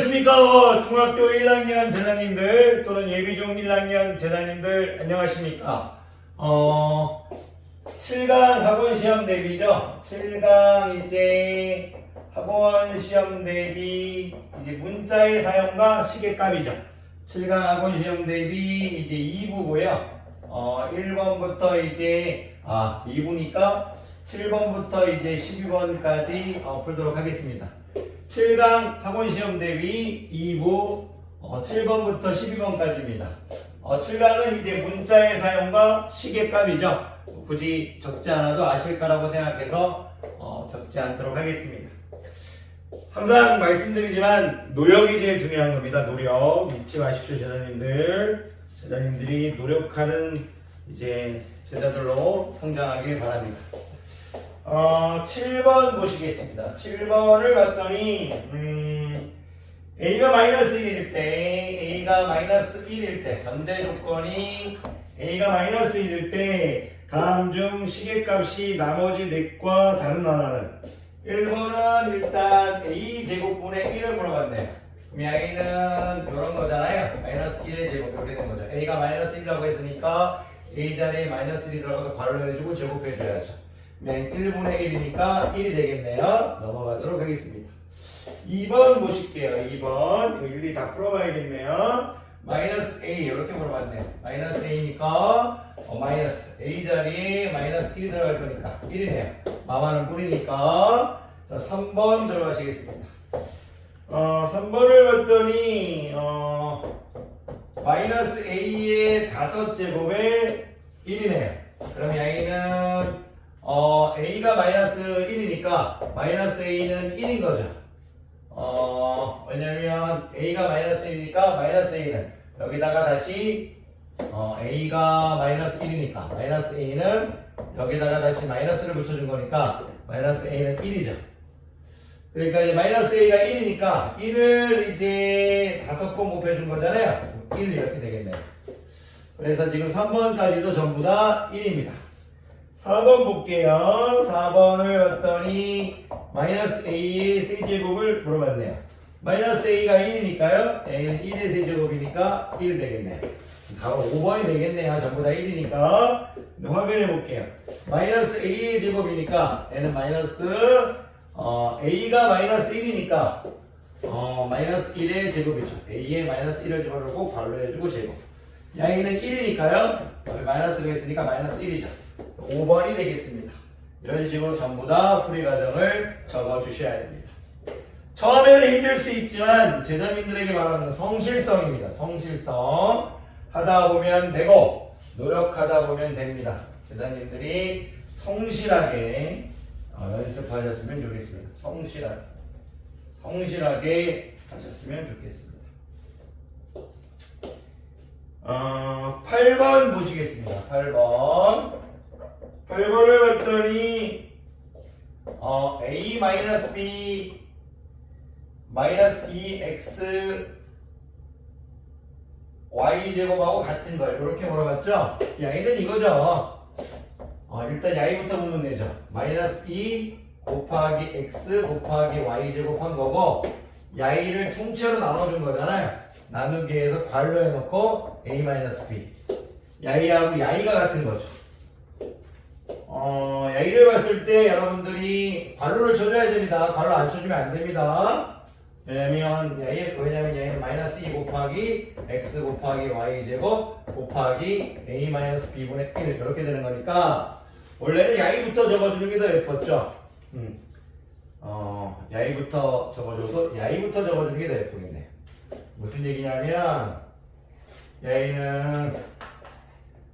안녕하십니까? 중학교 1학년 제자님들 또는 예비중 1학년 제자님들 안녕하십니까? 어 7강 학원 시험 대비죠? 7강 이제 학원 시험 대비 이제 문자의 사용과 시계값이죠. 7강 학원 시험 대비 이제 2부고요. 어 1번부터 이제 아 2부니까 7번부터 이제 12번까지 어, 풀도록 하겠습니다 7강 학원 시험 대비 2부 어, 7번부터 12번까지입니다. 어, 7강은 이제 문자의 사용과 시계값이죠. 굳이 적지 않아도 아실 거라고 생각해서 어, 적지 않도록 하겠습니다. 항상 말씀드리지만 노력이 제일 중요한 겁니다. 노력 잊지 마십시오, 제자님들. 제자님들이 노력하는 이제 제자들로 성장하길 바랍니다. 어, 7번 보시겠습니다. 7번을 봤더니, 음, A가 마이너스 1일 때, A가 마이너스 1일 때, 전제 조건이 A가 마이너스 1일 때, 다음 중 시계값이 나머지 넷과 다른 하나는 1번은 일단 A 제곱분의 1을 물어봤네요. 그럼 A는 이런 거잖아요. 마이너스 1의 제곱 이렇게 된 거죠. A가 마이너스 1이라고 했으니까 A 자리에 마이너스 1이 들어가서 괄호 해주고 제곱해줘야죠. 맨 1분의 1이니까 1이 되겠네요. 넘어가도록 하겠습니다. 2번 보실게요. 2번. 이거 일일이 다 풀어봐야겠네요. 마이너스 A 이렇게 물어봤네요. 마이너스 A니까 어, 마이너스 A 자리에 마이너스 1이 들어갈 거니까 1이네요. 마마는 뿌리니까 자 3번 들어가시겠습니다. 어 3번을 봤더니 어 마이너스 A의 다섯 제곱에 1이네요. 그럼 A는 어, A가 마이너스 1이니까 마이너스 A는 1인 거죠. 어, 왜냐면 A가 마이너스 1이니까 마이너스 A는 여기다가 다시 어, A가 마이너스 1이니까 마이너스 A는 여기다가 다시 마이너스를 붙여준 거니까 마이너스 A는 1이죠. 그러니까 이제 마이너스 A가 1이니까 1을 이제 다섯 번 곱해준 거잖아요. 1 이렇게 되겠네요. 그래서 지금 3번까지도 전부 다 1입니다. 4번 볼게요. 4번을 봤더니 마이너스 a의 세제곱을 물어봤네요. 마이너스 a가 1이니까요. a는 1의 세제곱이니까 1 되겠네요. 다음 5번이 되겠네요. 전부 다 1이니까 확인해 볼게요. 마이너스 a의 제곱이니까 얘는 마이너스 어, a가 마이너스 1이니까 어, 마이너스 1의 제곱이죠. a의 마이너스 1을 집어넣고 괄로 해주고 제곱. 양이는 1이니까요. 여기 마이너스가 있으니까 마이너스 1이죠. 5번이 되겠습니다. 이런 식으로 전부 다 풀이 과정을 적어 주셔야 됩니다. 처음에는 힘들 수 있지만 제자님들에게 말하는 성실성입니다. 성실성 하다 보면 되고 노력하다 보면 됩니다. 제자님들이 성실하게 어, 연습하셨으면 좋겠습니다. 성실하게 성실하게 하셨으면 좋겠습니다. 어, 8번 보시겠습니다. 8번 8번을 봤더니 어, a 마이너스 b 마이너스 2x y 제곱하고 같은 걸 이렇게 물어봤죠? 양이는 이거죠. 어, 일단 양이부터 보면 되죠. 마이너스 2 곱하기 x 곱하기 y 제곱한 거고 야이를 통째로 나눠준 거잖아요. 나누기에서 괄로 해놓고 a 마이너스 b 야이하고 야이가 같은 거죠. 어, 야이를 봤을 때 여러분들이 괄호를 쳐줘야 됩니다. 괄호 안 쳐주면 안 됩니다. 왜냐면 야이, 왜냐면 야이는 마이너스 2 곱하기 x 곱하기 y 제곱 곱하기 a 마이너스 b분의 1 이렇게 되는 거니까 원래는 야이부터 적어주는 게 더 예뻤죠. 음. 어, 야이부터 적어줘도 야이부터 적어주는 게 더 예쁘겠네. 무슨 얘기냐면 야이는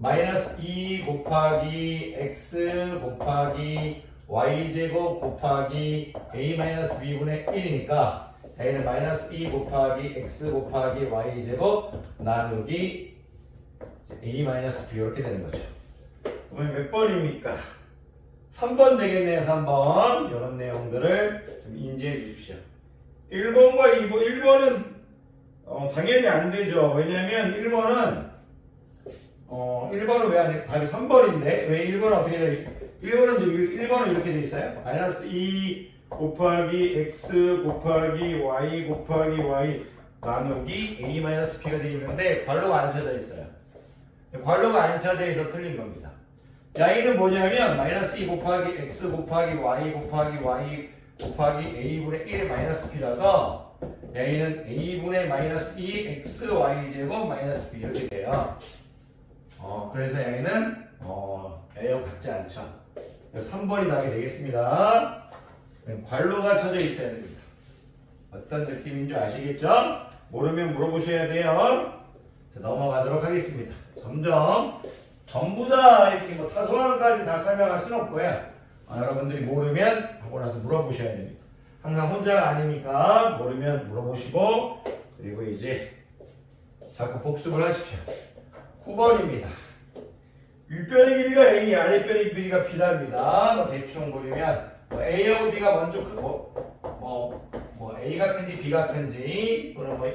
마이너스 2 곱하기 x 곱하기 y제곱 곱하기 a 마이너스 b분의 1이니까 a는 마이너스 2 곱하기 x 곱하기 y제곱 나누기 a 마이너스 b 이렇게 되는 거죠. 그러면 몇 번입니까? 3번 되겠네요. 3번 이런 내용들을 좀 인지해 주십시오. 1번과 2번 1번은 어, 당연히 안 되죠. 왜냐면 1번은 어, 1번은 왜안 돼? 답이 3번인데 왜 1번은 어떻게 돼? 1번은 지금 1번은 이렇게 돼 있어요. 마이너스 2 곱하기 x 곱하기 y 곱하기 y 나누기 a-b가 되어 있는데 괄호가 안 쳐져 있어요. 괄호가 안 쳐져 있어 틀린 겁니다. 자, 이는 뭐냐면 마이너스 2 곱하기 x 곱하기 y 곱하기 y 곱하기 a분의 1 마이너스 b라서 y는 a분의 마이너스 2 x y 제곱 마이너스 b 이렇게 돼요. 어, 그래서 y는 어, a와 같지 않죠. 3번이 나게 되겠습니다. 괄호가 쳐져 있어야 됩니다. 어떤 느낌인 줄 아시겠죠? 모르면 물어보셔야 돼요. 자, 넘어가도록 하겠습니다. 점점 전부 다 이렇게 뭐 사소한까지 다 설명할 수는 없고요. 아, 여러분들이 모르면 하고 나서 물어보셔야 됩니다. 항상 혼자가 아니니까 모르면 물어보시고 그리고 이제 자꾸 복습을 하십시오. 9번입니다. 윗변의 길이가 A, 아랫변의 길이가 B랍니다. 뭐 대충 보시면 뭐 A하고 B가 먼저 크고 뭐, 뭐 A가 큰지 B가 큰지 또는 뭐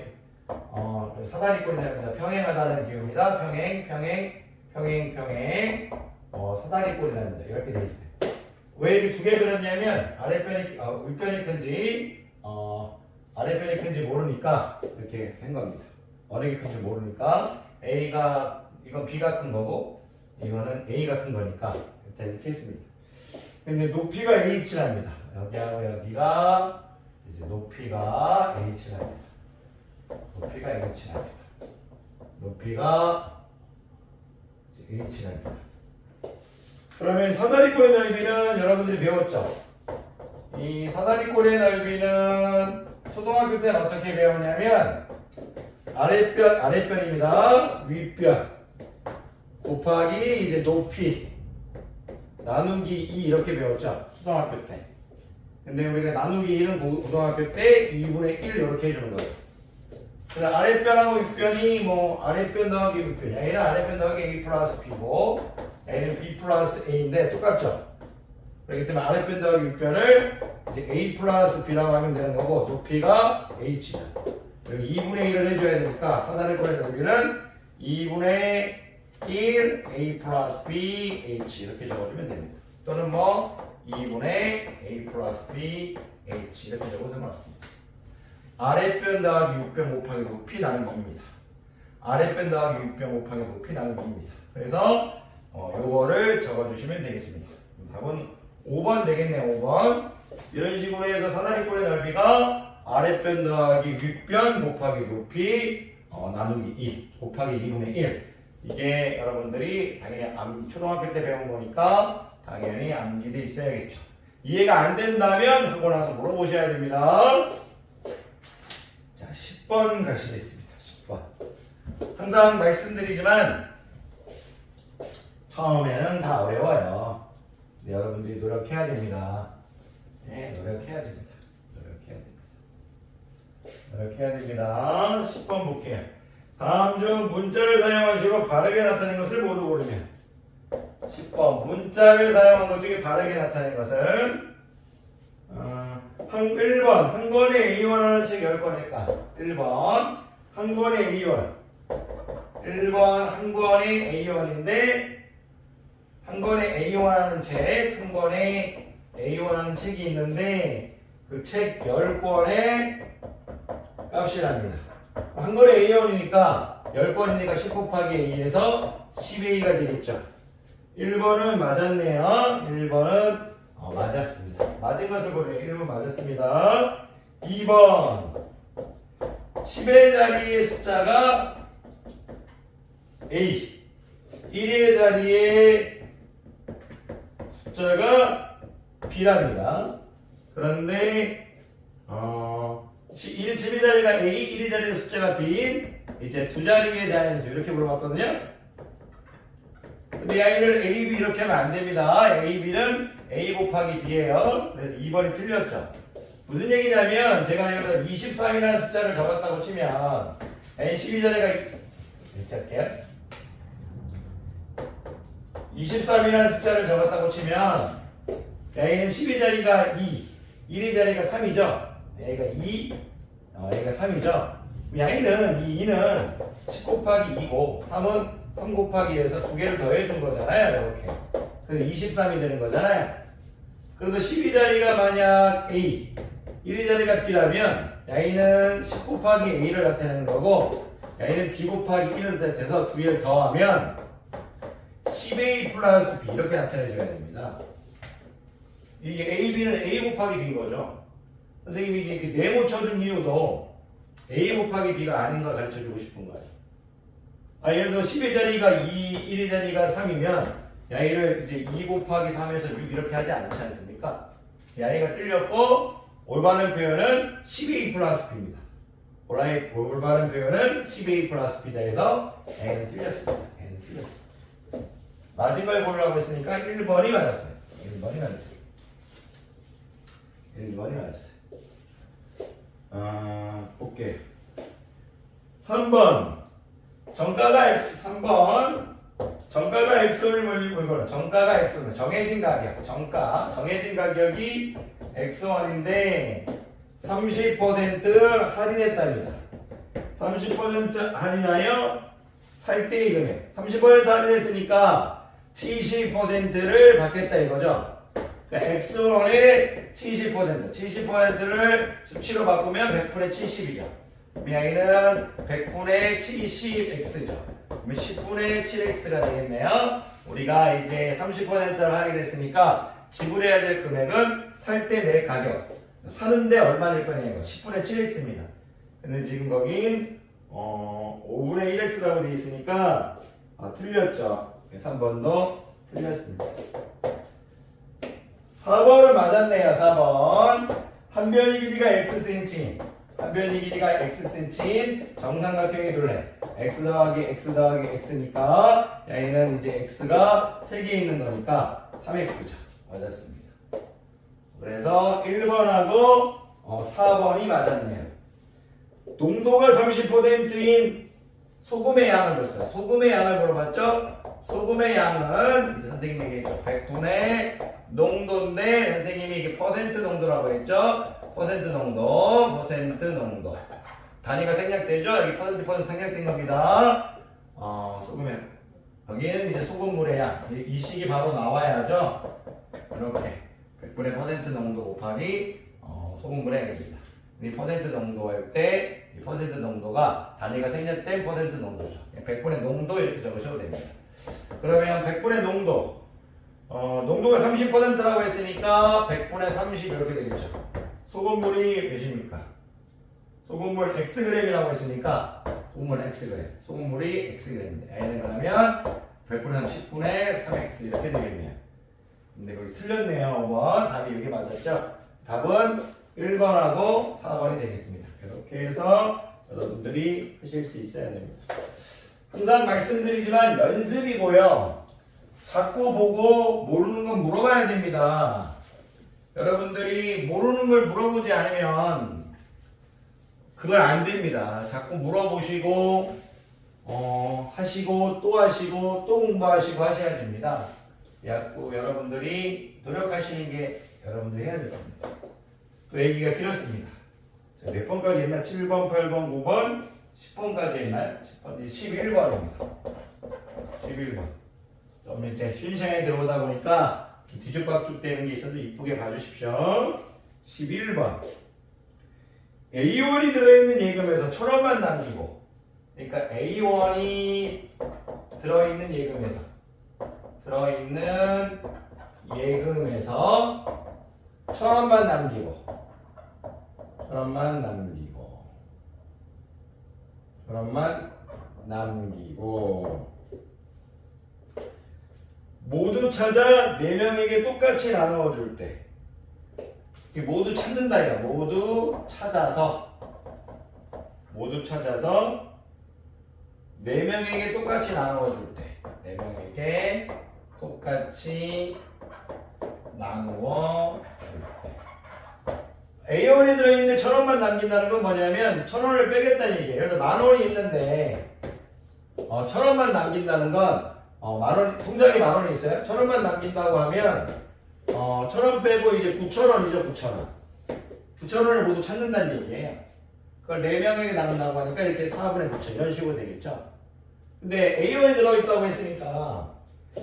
어, 사다리꼴이랍니다. 평행하다는 기호입니다. 평행, 평행, 평행, 평행 어, 사다리꼴이랍니다. 이렇게 돼 있어요. 왜 이렇게 두 개 그렸냐면 아랫변이 어, 윗변이 큰지 어, 아랫변이 큰지 모르니까 이렇게 한 겁니다. 어느 게 큰지 모르니까 A가 이건 B가 큰 거고 이거는 A가 큰 거니까 일단 이렇게 했습니다. 근데 높이가 H랍니다. 여기하고 여기가 이제 높이가 H랍니다. 높이가 H랍니다. 높이가 H랍니다. 그러면 사다리꼴의 넓이는 여러분들이 배웠죠? 이 사다리꼴의 넓이는 초등학교 때는 어떻게 배웠냐면 아랫변, 아랫변입니다. 윗변 곱하기 이제 높이 나누기 2 이렇게 배웠죠? 초등학교 때. 근데 우리가 나누기 1은 고- 고등학교 때 2분의 1 이렇게 해주는 거예요. 그래서 아랫변하고 윗변이 뭐 아랫변 더하기 윗변 A는 아랫변 더하기 A 플러스 B고 A는 B 플러스 A인데 똑같죠? 그렇기 때문에 아랫변 더하기 윗변을 이제 A 플러스 B라고 하면 되는 거고 높이가 H다. 그리고 2분의 1을 해줘야 되니까 사다리꼴의 넓이는 2분의 1 A 플러스 B H 이렇게 적어주면 됩니다. 또는 뭐 2분의 A 플러스 B H 이렇게 적어도 상관없습니다. 아랫변 더하기 윗변 곱하기 높이 나누기입니다. 아랫변 더하기 윗변 곱하기 높이 나누기입니다. 그래서 어, 요거를 적어주시면 되겠습니다. 답은 5번 되겠네요. 5번 이런 식으로 해서 사다리꼴의 넓이가 아랫변 더하기 윗변 곱하기 높이 어, 나누기 2 곱하기 2분의 1 이게 여러분들이 당연히 암, 초등학교 때 배운 거니까 당연히 암기돼 있어야겠죠. 이해가 안 된다면 하고 나서 물어보셔야 됩니다. 자, 10번 가시겠습니다. 10번. 항상 말씀드리지만 처음에는 다 어려워요. 여러분들이 노력해야 됩니다. 네, 노력해야 됩니다. 노력해야 됩니다. 노력해야 됩니다. 10번 볼게요. 다음 중 문자를 사용하시고 바르게 나타낸 것을 모두 고르면 10번 문자를 사용한 것 중에 바르게 나타낸 것은 어, 한 1번. 한 권에 A1 하는 책 10권 할까 1번. 한 권에 A1 1번 한 권에 A1인데 한 권에 A1 하는 책, 한 권에 A1 하는 책이 있는데 그 책 10권의 값이랍니다. 한 권에 A1이니까 10권이니까 10 곱하기 A에서 10A가 되겠죠. 1번은 맞았네요. 1번은 어, 맞았습니다. 맞은 것을 보네요. 1번 맞았습니다. 2번 10의 자리의 숫자가 A 1의 자리에 숫자가 B랍니다. 그런데 어, 1, 10의 자리가 A, 1의 자리의 숫자가 B 이제 두 자리의 자연수 이렇게 물어봤거든요. 근데 이 아이를 A, B 이렇게 하면 안 됩니다. A, B는 A 곱하기 B예요. 그래서 2번이 틀렸죠. 무슨 얘기냐면 제가 여기서 23이라는 숫자를 적었다고 치면 A 12자리가 이렇게 할게요. 23이라는 숫자를 적었다고 치면 A는 12자리가 2, 1의 자리가 3이죠. A가 2, 어, A가 3이죠. A는 이 2는 10 곱하기 2고 3은 3 곱하기 2에서 두 개를 더해준 거잖아요. 이렇게. 그래서 23이 되는 거잖아요. 그래서 12자리가 만약 A, 1위 자리가 B라면 Y는 10 곱하기 A를 나타내는 거고 Y는 B 곱하기 1을 나타내서 두 개를 더하면 10A 플러스 B 이렇게 나타내줘야 됩니다. 이게 A, B는 A 곱하기 B인 거죠. 선생님이 이렇게 네모 쳐준 이유도 A 곱하기 B가 아닌 걸 가르쳐주고 싶은 거예요. 아, 예를 들어 10의 자리가 2, 1의 자리가 3이면 야이를 이제 2 곱하기 3에서 6 이렇게 하지 않지 않습니까? 야이가 틀렸고 올바른 표현은 12 플러스 B입니다. 올라이, 올바른 표현은 12 플러스 B다 해서 A는 틀렸습니다. A는 틀렸습니다. 걸 고르라고 했으니까 1번이 맞았어요. 1번이 맞았어요. 1번이 맞았어요. 아, 볼게요. 3번. 정가가 X, 3번. 정가가 X원을 물거나 정가가 X원, 정해진 가격. 정가, 정해진 가격이 X1인데 30% 할인했답니다. 30% 할인하여 살 때의 금액. 30% 할인했으니까 70%를 받겠다 이거죠. 그러니까 X1의 70%, 70%를 수치로 바꾸면 100분의 70이죠. 미양이는 100분의 70x죠. 그러면 10분의 7x가 되겠네요. 우리가 이제 30%를 할인했으니까 지불해야 될 금액은 살 때 내 가격. 사는데 얼마일 거냐고 10분의 7x입니다. 근데 지금 거긴 어, 5분의 1x라고 되어 있으니까 아, 틀렸죠. 그래서 한 번 더 틀렸습니다. 4번은 맞았네요. 4번. 한 변의 길이가 xcm. 한 변의 길이가 xcm인 정삼각형의 둘레. x 더하기 x 더하기 x니까 얘는 이제 x가 3개 있는 거니까 3x죠. 맞았습니다. 그래서 1번하고 어, 4번이 맞았네요. 농도가 30%인 소금의 양을 물었어요. 소금의 양을 물어봤죠? 소금의 양은 이제 얘기했죠. 100분의 농도인데 선생님이 이게 퍼센트 농도라고 했죠? 퍼센트 농도, 퍼센트 농도. 단위가 생략되죠? 여기 퍼센트 퍼센트 생략된 겁니다. 어, 소금의 여기는 이제 소금물의 양. 이- 이 식이 바로 나와야죠. 이렇게 100분의 퍼센트 농도 곱하기 어, 소금물의 양입니다. 이 퍼센트 농도 할 때 이 퍼센트 농도가 단위가 생략된 퍼센트 농도죠. 100분의 농도 이렇게 적으셔도 됩니다. 그러면 100분의 농도 어, 농도가 30%라고 했으니까 100분의 30 이렇게 되겠죠. 소금물이 몇입니까? 소금물 Xg이라고 했으니까 소금물 Xg. 소금물이 Xg입니다. N에 그러면 100분의 30분의 3X 이렇게 되겠네요. 근데 거기 틀렸네요. 5번. 답이 여기 맞았죠? 답은 1번하고 4번이 되겠습니다. 이렇게 해서 여러분들이 하실 수 있어야 됩니다. 항상 말씀드리지만 연습이고요. 자꾸 보고 모르는 건 물어봐야 됩니다. 여러분들이 모르는 걸 물어보지 않으면 그걸 안 됩니다. 자꾸 물어보시고 어, 하시고 또 하시고 또 공부하시고 하셔야 됩니다. 자꾸 여러분들이 노력하시는 게 여러분들이 해야 될 겁니다. 또 얘기가 길었습니다. 자, 몇 번까지 했나? 7번, 8번, 9번, 10번까지 했나요? 10번, 11번입니다. 11번. 좀 이제 쉬는 시간에 들어오다 보니까 좀 뒤죽박죽 되는 게 있어도 이쁘게 봐주십시오. 11번. A1이 들어있는 예금에서 천 원만 남기고, 그러니까 A1이 들어있는 예금에서, 들어있는 예금에서 천 원만 남기고, 천 원만 남기고, 천 원만 남기고, 모두 찾아 네 명에게 똑같이 나누어 줄 때. 이 모두 찾는다예요. 모두 찾아서 모두 찾아서 네 명에게 똑같이 나누어 줄 때. 네 명에게 똑같이 나누어 줄 때. A1이 들어있는데 천 원만 남긴다는 건 뭐냐면 천 원을 빼겠다는 얘기예요. 그래서 만 원이 있는데 어, 천 원만 남긴다는 건 어, 만 원, 통장에 만 원이 있어요? 천 원만 남긴다고 하면, 어, 천 원 빼고 이제 구천 원이죠, 구천 원. 구천 원을 모두 찾는다는 얘기예요. 그걸 네 명에게 나눈다고 하니까 이렇게 4분의 9천, 이런 식으로 되겠죠? 근데 A원이 들어있다고 했으니까,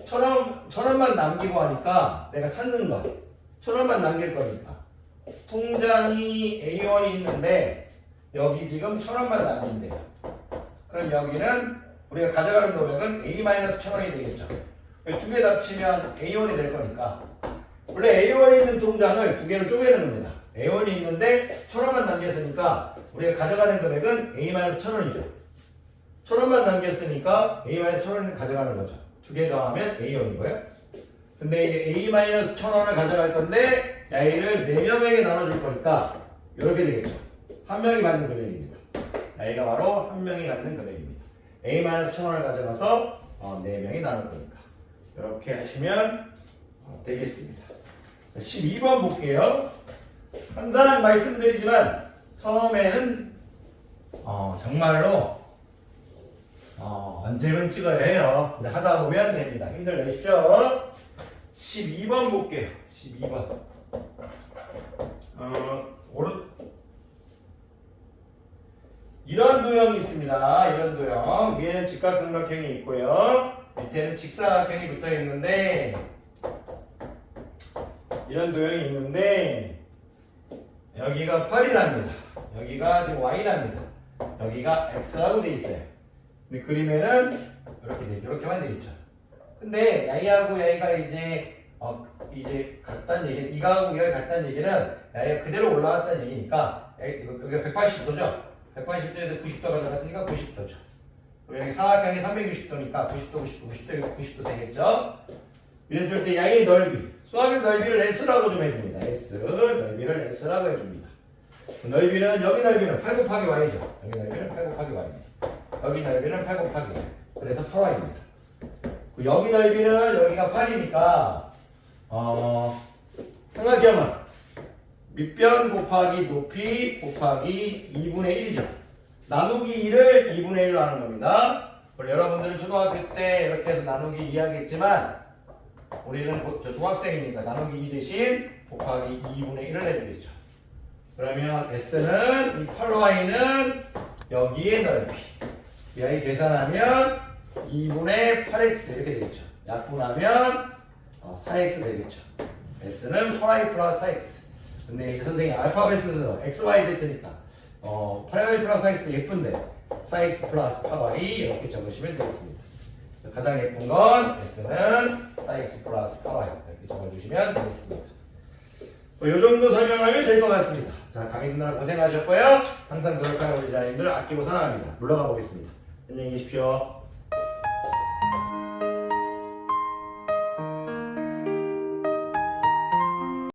천 원, 천 원만 남기고 하니까 내가 찾는 거. 천 원만 남길 거니까. 통장이 A1이 있는데 여기 지금 천 원만 남긴대요. 그럼 여기는 우리가 가져가는 금액은 A-천 원이 되겠죠. 두개 합치면 A1이 될 거니까. 원래 A1이 있는 통장을 두 개를 쪼개는 겁니다. A1이 있는데 천 원만 남겼으니까 우리가 가져가는 금액은 A-천 원이죠. 천 원만 남겼으니까 A-천 원을 가져가는 거죠. 두 개 더하면 A1이고요. 근데 이제 A-천 원을 가져갈 건데 A를 네 명에게 나눠줄 거니까 이렇게 되겠죠. 한 명이 받는 금액입니다. A가 바로 한 명이 갖는 금액입니다. A-천 원을 가져가서 어, 네 명이 나눌 거니까 이렇게 하시면 어, 되겠습니다. 자, 12번 볼게요. 항상 말씀드리지만 처음에는 어, 정말로 어, 언제는 찍어야 해요. 하다 보면 됩니다. 힘들 내십시오. 12번 볼게요. 12번. 어, 오른 이런 도형이 있습니다. 이런 도형. 위에는 직각삼각형이 있고요. 밑에는 직사각형이 붙어 있는데 이런 도형이 있는데 여기가 8이랍니다. 여기가 지금 y랍니다. 여기가 x라고 돼 있어요. 근데 그림에는 이렇게 돼, 이렇게만 되겠죠. 근데 야이하고 야이가 이제 어 이제 같다는 얘기, 이가하고 이가 같다는 얘기는 야이가 그대로 올라갔다는 얘기니까 여기가 180도죠. 180도에서 90도 가져갔으니까 90도죠. 그리고 여기 사각형이 360도니까 90도, 90도, 90도, 이거 90도 되겠죠. 이랬을 때 야의 넓이, 수학의 넓이를 S라고 좀 해줍니다. S, 넓이를 S라고 해줍니다. 그 넓이는, 여기 넓이는 8 곱하기 Y죠. 여기 넓이는 8 곱하기 Y입니다. 여기 넓이는 8 곱하기 Y. 그래서 8Y입니다. 그 여기 넓이는 여기가 8이니까, 어, 삼각형은 밑변 곱하기 높이 곱하기 2분의 1이죠. 나누기 2를 2분의 1로 하는 겁니다. 우리 여러분들은 초등학교 때 이렇게 해서 나누기 2 하겠지만, 우리는 곧- 저 중학생이니까 나누기 2 대신 곱하기 2분의 1을 해주겠죠. 그러면 S는 이 8Y는 여기에 넓이. 이 아이 계산하면 2분의 8X 이렇게 되겠죠. 약분하면 어, 4X 되겠죠. S는 8Y 플러스 4X. 근데 이제 선생님 알파벳 순서 XYZ니까 어, 8Y 플러스 4X도 예쁜데 4X 플러스 8Y 이렇게 적으시면 되겠습니다. 가장 예쁜 건 S는 4X 플러스 8Y 이렇게 적어주시면 되겠습니다. 뭐, 이 정도 설명하면 될 것 같습니다. 자, 강의 듣느라 고생하셨고요. 항상 노력하는 우리 자님들 아끼고 사랑합니다. 물러가 보겠습니다. 안녕히 계십시오.